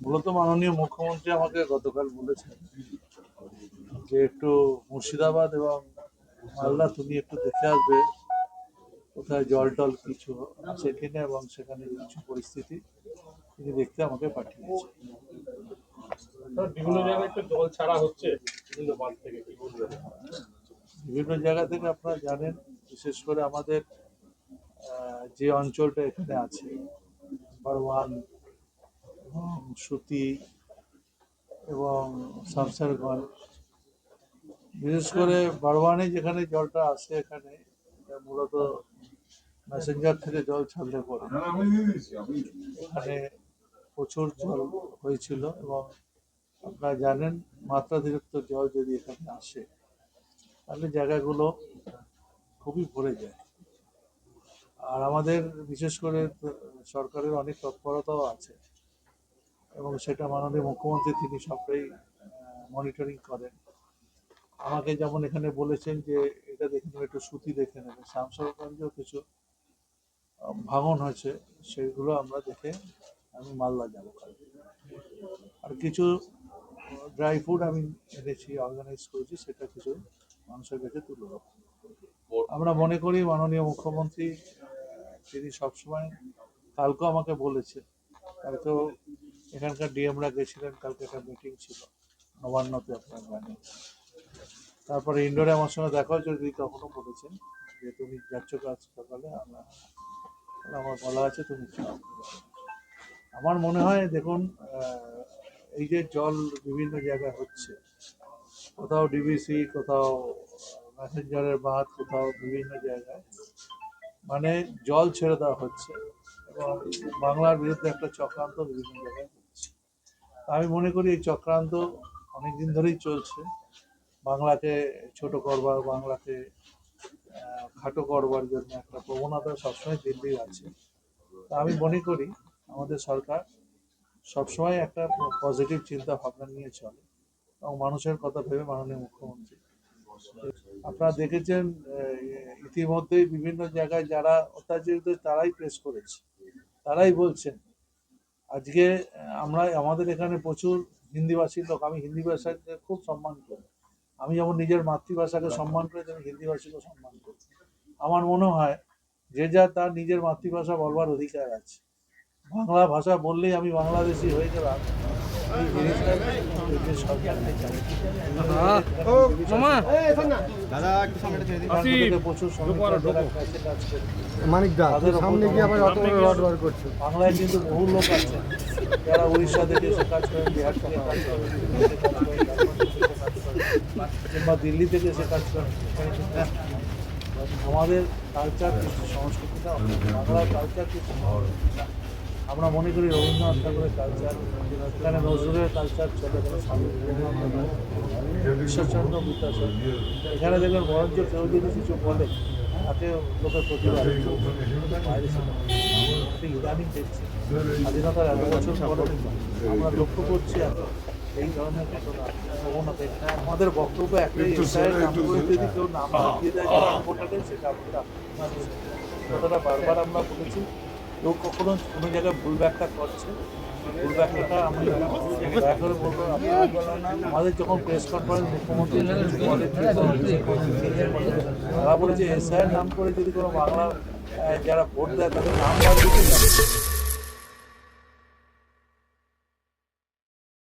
মূলত মাননীয় মুখ্যমন্ত্রী আমাকে গতকাল বলেছেন যে একটু মুর্শিদাবাদ এবং মালদা তুমি একটু দেখে আসবে কোথায় জল টল কিছু আছে কিনা এবং সেখানে কিছু পরিস্থিতি তিনি দেখতে আমাকে পাঠিয়েছেন। স্যার, বিভিন্ন জায়গায় জল ছাড়া হচ্ছে বিভিন্ন বাঁধ থেকে কি বলবেন? বিভিন্ন জায়গা থেকে আপনারা জানেন বিশেষ করে আমাদের যে অঞ্চলটা এখানে আছে এবং সুতি এবং শামসারগঞ্জ বিশেষ করে বারওয়ানে যেখানে জলটা আসে এখানে মূলত ম্যাসেঞ্জার থেকে জল ছাড়লে পরে। এখানে প্রচুর জল হয়েছিল এবং আপনারা জানেন মাত্রাতিরিক্ত জল যদি এখানে আসে, তাহলে জায়গাগুলো খুবই ভরে যায়। আর আমাদের বিশেষ করে সরকারের অনেক তৎপরতাও আছে। এবং সেটা মাননীয় মুখ্যমন্ত্রী তিনি সবটাই মনিটরিং করেন। আমাকে যেমন এখানে বলেছেন যে, এটা দেখে নেবে একটু সুতি দেখে নেবে শামসরগঞ্জেও কিছু ভাঙন হয়েছে, সেগুলো আমরা দেখে আমি মালদা যাব আর কিছু ড্রাই ফুড আমি এনেছি অর্গানাইজ করেছি, সেটা কিছু মানুষের কাছে তুলে আমরা মনে করি মাননীয় মুখ্যমন্ত্রী তিনি সবসময়, কালকেও আমাকে বলেছে কালকেও এখানকার ডিএমরা গেছিলেন, কালকে একটা মিটিং ছিল। নবান্নতে আপনার জানেন তারপরে ইন্ডোরে আমার সঙ্গে দেখা হয়েছে তিনি তখনও বলেছেন যে, তুমি যাচ্ছ কাজ সকালে, আমরা আমার বলা আছে, তুমি আমার মনে হয়, দেখুন এই যে জল বিভিন্ন জায়গায় হচ্ছে, কোথাও ডিবিসি কোথাও ম্যাসেঞ্জারের বাঁধ, কোথাও বিভিন্ন জায়গায় মানে জল ছেড়ে দেওয়া হচ্ছে। এবং বাংলার বিরুদ্ধে একটা চক্রান্ত বিভিন্ন জায়গায় তা আমি মনে করি এই চক্রান্ত অনেকদিন ধরেই চলছে। বাংলাকে ছোট করবার, বাংলাকে খাটো করবার জন্য একটা প্রবণতা সবসময় দিল্লির আছে। তা আমি মনে করি আমাদের সরকার সবসময় একটা পজিটিভ চিন্তা ভাবনা নিয়ে চলে এবং মানুষের কথা ভেবে মাননীয় মুখ্যমন্ত্রী। আপনারা দেখেছেন ইতিমধ্যেই বিভিন্ন জায়গায় যারা অত্যাচারিত, তারাই প্রেস করেছে। তারাই বলছেন, আজকে আমরা, আমাদের এখানে প্রচুর হিন্দিভাষী লোক, আমি হিন্দি ভাষাকে খুব সম্মান করি। আমি যেমন নিজের মাতৃভাষাকে সম্মান করি, তেমনি হিন্দিভাষীকে সম্মান করি। আমার মনে হয়, যে যা তার নিজের মাতৃভাষা বলবার অধিকার আছে। বাংলা ভাষা বললেই আমি বাংলাদেশি হয়ে গেলাম। করে মানিক দা সামনে গিয়ে অত রড বার বাংলায় কিন্তু বহু লোক আছে। যারা উড়িষ্যা থেকে কাজ কিংবা দিল্লি থেকে এসে কাজ করেন আমাদের কালচার সংস্কৃতিটা বাংলার কালচার কিছু। আমরা মনে করি রবীন্দ্রনাথ ঠাকুরের কালচার এখানে নজরুলের কালচার গেল স্বামী ঈশ্বরচন্দ্র বিদ্যাসাগর এখানে দেখবেন বরঞ্চ কেউ যদি কিছু বলে তাকে লোকের প্রতিবাদ। বাইরে ইদানিং দেখছি। স্বাধীনতার এত বছর পরে আমরা লক্ষ্য করছি এখন এই ধরনের ঘটনা প্রবণতা এখানে আমাদের বক্তব্য একটাই এসআইয়ের নাম করে যদি কেউ নাম দিয়ে দেয় সেটা আমরা বারবার আমরা বলেছি। কেউ কখনো কোনো জায়গায় ভুল ব্যাখ্যা করছে? ভুল ব্যাখ্যাটা আমি বলব আমাদের যখন প্রেস কনফারেন্স মুখ্যমন্ত্রী তারা বলেছে, এসআইয়ের নাম করে যদি কোনো বাংলা যারা ভোট দেয়, তাদের নাম